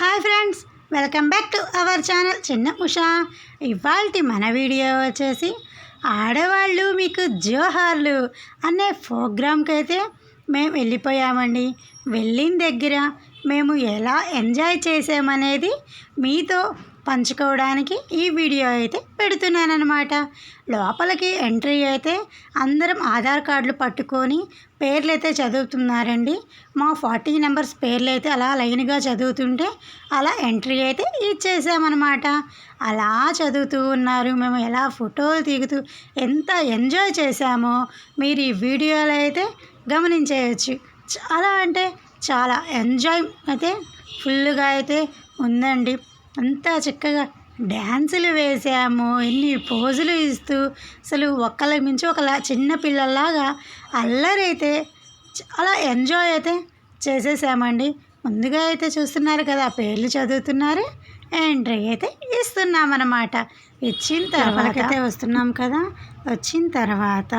Hi friends welcome back to our channel చిన్న ఉషా ఇవాళ మన వీడియో వచ్చేసి ఆడవాళ్ళు మీకు జోహార్లు అనే ప్రోగ్రామ్కి అయితే మేము వెళ్ళిపోయామండి. వెళ్ళిన దగ్గర మేము ఎలా ఎంజాయ్ చేసామనేది మీతో పంచుకోవడానికి ఈ వీడియో అయితే పెడుతున్నానమాట లోపలికి ఎంట్రీ అయితే అందరం ఆధార్ కార్డులు పట్టుకొని పేర్లు అయితే చదువుతున్నారండి. మా ఫార్టీ నెంబర్స్ పేర్లు అయితే అలా లైన్గా చదువుతుంటే అలా ఎంట్రీ అయితే ఇచ్చేసామన్నమాట. అలా చదువుతూ ఉన్నారు. మేము ఎలా ఫోటోలు దిగుతూ ఎంత ఎంజాయ్ చేసామో మీరు ఈ వీడియోలో అయితే గమనించేయచ్చు. చాలా అంటే చాలా ఎంజాయ్ అయితే ఫుల్గా అయితే ఉందండి. అంతా చక్కగా డ్యాన్సులు వేసాము ఎన్ని పోజులు ఇస్తూ అసలు ఒకళ్ళ మించి ఒకలా చిన్న పిల్లల్లాగా అల్లరైతే చాలా ఎంజాయ్ అయితే చేసేసామండి. ముందుగా అయితే చూస్తున్నారు కదా పేర్లు చదువుతున్నారు ఎంట్రీ అయితే ఇస్తున్నామన్నమాట. ఇచ్చిన తర్వాత? అయితే వస్తున్నాం కదా వచ్చిన తర్వాత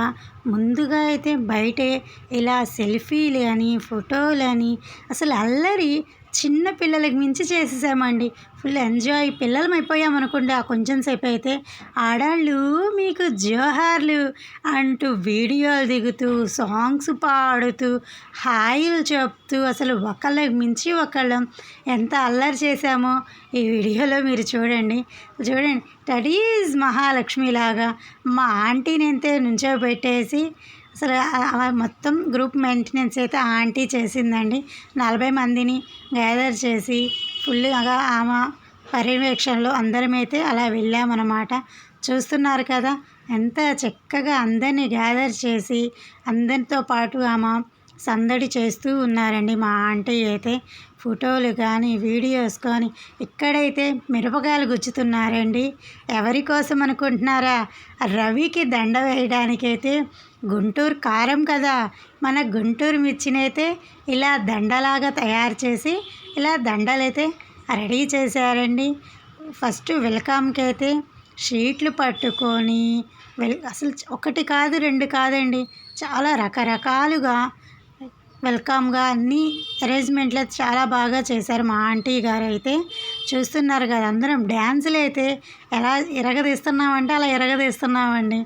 ముందుగా అయితే బయటే ఇలా సెల్ఫీలు అని ఫోటోలు అని అసలు అల్లరి చిన్న పిల్లలకి మించి చేసేసామండి. Full enjoy. పిల్లలం అయిపోయామనుకోండి ఆ కొంచెం సేపు అయితే ఆడాళ్ళు మీకు జోహార్లు అంటూ వీడియోలు దిగుతూ సాంగ్స్ పాడుతూ హాయిలు చెప్తూ అసలు ఒకళ్ళకి మించి ఒకళ్ళం. ఎంత అల్లరి చేశామో ఈ వీడియోలో మీరు చూడండి. చూడండి. దట్ ఈజ్ మహాలక్ష్మిలాగా మా ఆంటీని నుంచో నుంచోబెట్టేసి అసలు అలా మొత్తం గ్రూప్ మెయింటెనెన్స్ అయితే ఆంటీ చేసిందండి. నలభై మందిని గ్యాదర్ చేసి ఫుల్గా ఆమె పర్యవేక్షణలో అందరమైతే అలా వెళ్ళామన్నమాట. చూస్తున్నారు కదా ఎంత చక్కగా అందరినీ గ్యాదర్ చేసి అందరితో పాటు ఆమె సందడి చేస్తూ ఉన్నారండి మా ఆంటీ అయితే. ఫోటోలు కానీ వీడియోస్ కానీ ఇక్కడైతే మిరపకాయలు గుచ్చుతున్నారండి. ఎవరి కోసం అనుకుంటున్నారా? రవికి దండ వేయడానికైతే గుంటూరు కారం కదా. మన గుంటూరు మిర్చినైతే ఇలా దండలాగా తయారు చేసి ఇలా దండలైతే రెడీ చేశారండి. ఫస్ట్ వెల్కమ్కి అయితే షీట్లు పట్టుకొని వెల్ అసలు ఒకటి కాదు రెండు కాదండి. చాలా రకరకాలుగా వెల్కమ్గా అన్ని అరేంజ్మెంట్లు చాలా బాగా చేశారు మా ఆంటీ గారు అయితే చూస్తున్నారు కదా అందరం డ్యాన్సులు అయితే ఎలా ఎరగదీస్తున్నామంటే అలా ఎరగదీస్తున్నామండి.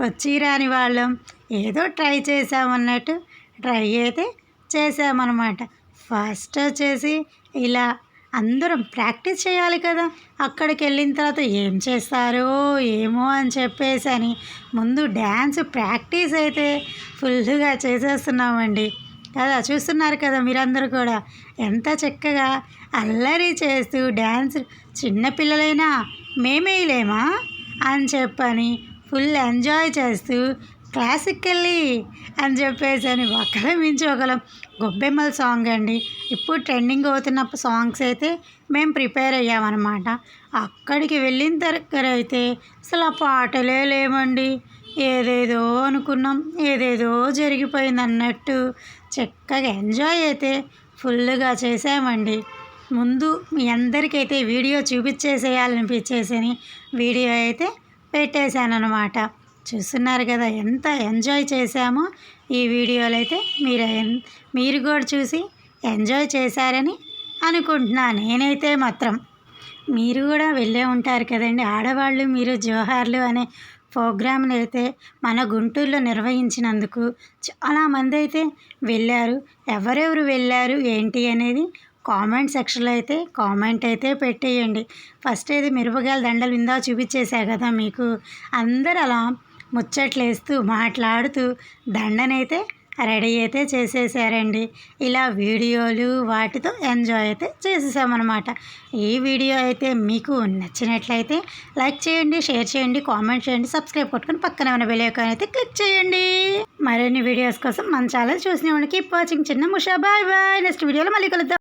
వచ్చి రాని వాళ్ళం ఏదో ట్రై చేసామన్నట్టు ట్రై అయితే చేసామన్నమాట ఫస్ట్ వచ్చేసి ఇలా అందరం ప్రాక్టీస్ చేయాలి కదా అక్కడికి వెళ్ళిన తర్వాత ఏం చేస్తారో ఏమో అని చెప్పేసి అని ముందు డ్యాన్స్ ప్రాక్టీస్ అయితే ఫుల్గా చేసేస్తున్నామండి. కదా చూస్తున్నారు కదా మీరందరూ కూడా. ఎంత చక్కగా అల్లరి చేస్తూ డ్యాన్స్ చిన్నపిల్లలైనా మేమేయలేమా అని చెప్పని ఫుల్ ఎంజాయ్ చేస్తూ క్లాసిక్ వెళ్ళి అని చెప్పేసి అని ఒకరి మించి ఒకళ్ళం గొబ్బెమ్మల సాంగ్ అండి. ఇప్పుడు ట్రెండింగ్ అవుతున్న సాంగ్స్ అయితే మేము ప్రిపేర్ అయ్యామన్నమాట. అక్కడికి వెళ్ళిన దగ్గర అయితే అసలు ఆ పాటలే లేవండి. ఏదేదో అనుకున్నాం ఏదేదో జరిగిపోయింది అన్నట్టు చక్కగా ఎంజాయ్ అయితే ఫుల్గా చేసామండి ముందు మీ అందరికైతే వీడియో చూపించేసేయాలనిపించేసని వీడియో అయితే పెట్టేశానమాట చూస్తున్నారు కదా ఎంత ఎంజాయ్ చేశామో ఈ వీడియోలు అయితే మీరు మీరు కూడా చూసి ఎంజాయ్ చేశారని అనుకుంటున్నా నేనైతే మాత్రం. మీరు కూడా వెళ్ళే ఉంటారు కదండి ఆడవాళ్ళు మీరు జోహార్లు అనే ప్రోగ్రాంలు అయితే మన గుంటూరులో నిర్వహించినందుకు చాలామంది అయితే వెళ్ళారు. ఎవరెవరు వెళ్ళారు ఏంటి అనేది కామెంట్ సెక్షన్లో అయితే కామెంట్ అయితే పెట్టేయండి. ఫస్ట్ అయితే మిరపకాయల దండలు ఇందా చూపించేశా కదా మీకు. అందరు అలా ముచ్చట్లేస్తూ మాట్లాడుతూ దండనైతే రెడీ అయితే చేసేసారండి. ఇలా వీడియోలు వాటితో ఎంజాయ్ అయితే చేసేసామన్నమాట. ఈ వీడియో అయితే మీకు నచ్చినట్లయితే లైక్ చేయండి షేర్ చేయండి కామెంట్ చేయండి సబ్స్క్రైబ్ కొట్టుకుని పక్కన ఉన్న బెల్ అయితే క్లిక్ చేయండి. మరిన్ని వీడియోస్ కోసం మన ఛానల్ చూసిన వాళ్ళకి వాచింగ్ చిన్న ముషా. Bye bye. నెక్స్ట్ వీడియోలో మళ్ళీ కలుద్దాం.